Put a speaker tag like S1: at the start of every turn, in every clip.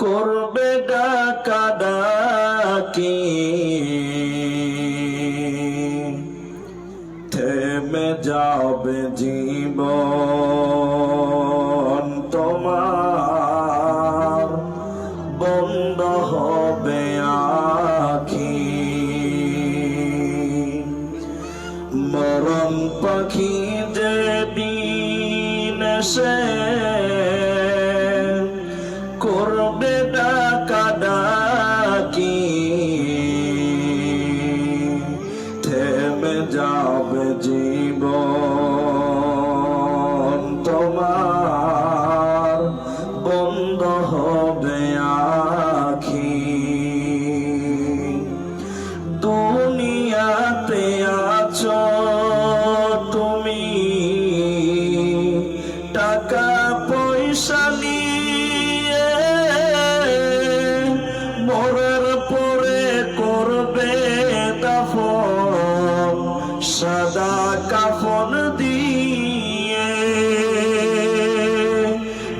S1: করবে ডাকা থেমে যাবে জীবন তোমার বন্ধ হবে আখি। মরণ পাখি যে দিন সে যাবে জীবন। কাফন দিয়ে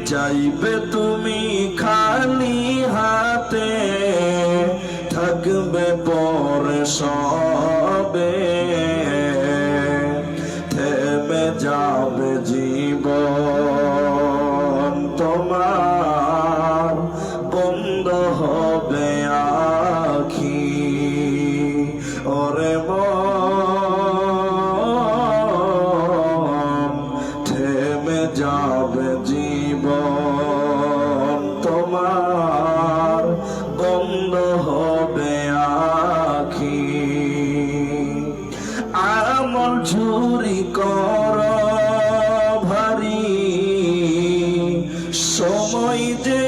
S1: যাইবে তুমি খালি হাতে? থাকবে পরে সবে। থেমে যাবে জীবন তোমার। বন্ধ হবে আখি। ওরে মন যাবে জীবন তোমার বন্ধ হবে আখি। আমল ঝুরি কর ভারী সময় যে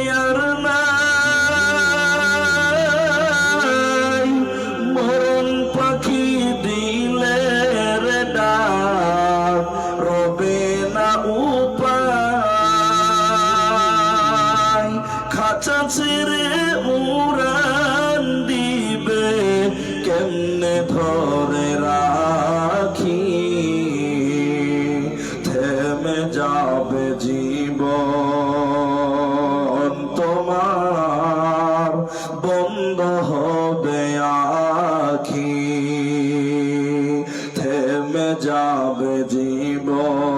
S1: ছেড়ে উড়ান দিবে, কেমনে ধরে রাখি? থেমে যাবে জীবন তোমার, বন্ধ হবে আখি। থেমে যাবে জীবন